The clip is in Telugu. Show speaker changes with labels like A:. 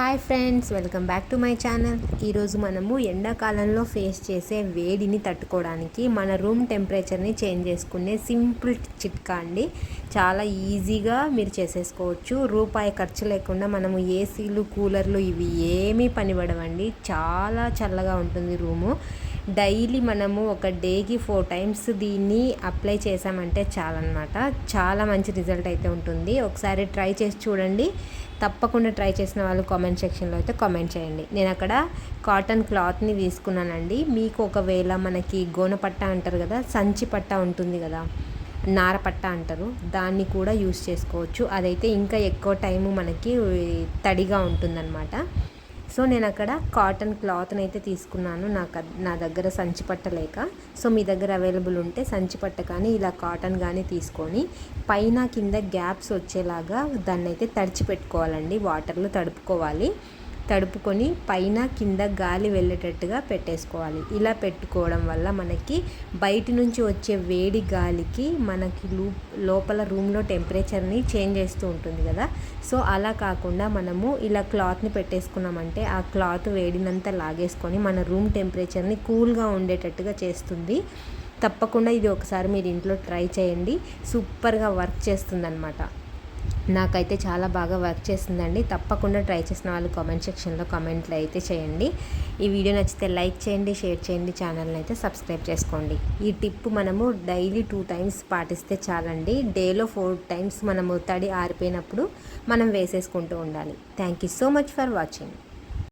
A: Hi friends welcome back to my channel. ఈరోజు మనము ఎండాకాలంలో ఫేస్ చేసే వేడిని తట్టుకోవడానికి మన రూమ్ టెంపరేచర్ని చేంజ్ చేసుకునే సింపుల్ చిట్కా అండి. చాలా ఈజీగా మీరు చేసేసుకోవచ్చు. రూపాయి ఖర్చు లేకుండా మనము ఏసీలు కూలర్లు ఇవి ఏమీ పనిపడవండి. చాలా చల్లగా ఉంటుంది రూము. డైలీ మనము ఒక డేకి ఫోర్ టైమ్స్ దీన్ని అప్లై చేసామంటే చాలన్నమాట. చాలా మంచి రిజల్ట్ అయితే ఉంటుంది. ఒకసారి ట్రై చేసి చూడండి. తప్పకుండా ట్రై చేసిన వాళ్ళు కామెంట్ సెక్షన్లో అయితే కామెంట్ చేయండి. నేను అక్కడ కాటన్ క్లాత్ని తీసుకున్నానండి. మీకు ఒకవేళ మనకి గోనపట్ట అంటారు కదా సంచి పట్ట ఉంటుంది కదా నారపట్ట అంటారు దాన్ని కూడా యూస్ చేసుకోవచ్చు. అదైతే ఇంకా ఎక్కువ టైము మనకి తడిగా ఉంటుందన్నమాట. సో నేను అక్కడ కాటన్ క్లాత్ని అయితే తీసుకున్నాను. నాకు నా దగ్గర సంచి పట్టలేక సో మీ దగ్గర అవైలబుల్ ఉంటే సంచి పట్ట కానీ ఇలా కాటన్ కానీ తీసుకొని పైన కింద గ్యాప్స్ వచ్చేలాగా దాన్ని అయితే తడిచిపెట్టుకోవాలండి వాటర్లో తడుపుకోవాలి. తడుపుకొని పైన కింద గాలి వెళ్ళేటట్టుగా పెట్టేసుకోవాలి. ఇలా పెట్టుకోవడం వల్ల మనకి బయట నుంచి వచ్చే వేడి గాలికి మనకి లోపల రూమ్లో టెంపరేచర్ని చేంజ్ చేస్తూ ఉంటుంది కదా. సో అలా కాకుండా మనము ఇలా క్లాత్ని పెట్టేసుకున్నామంటే ఆ క్లాత్ వేడినంత లాగేసుకొని మన రూమ్ టెంపరేచర్ని కూల్గా ఉండేటట్టుగా చేస్తుంది. తప్పకుండా ఇది ఒకసారి మీరు ఇంట్లో ట్రై చేయండి. సూపర్గా వర్క్ చేస్తుందన్నమాట. నాకైతే చాలా బాగా వర్క్ చేసిందండి తప్పకుండా ట్రై చేసిన వాళ్ళు కామెంట్ సెక్షన్లో కామెంట్లు అయితే చేయండి. ఈ వీడియో నచ్చితే లైక్ చేయండి షేర్ చేయండి ఛానల్ని అయితే సబ్స్క్రైబ్ చేసుకోండి. ఈ టిప్ మనము డైలీ టూ టైమ్స్ పాటిస్తే చాలండి. డేలో ఫోర్ టైమ్స్ మనము తడి ఆరిపోయినప్పుడు మనం వేసేసుకుంటూ ఉండాలి. Thank you so much for watching.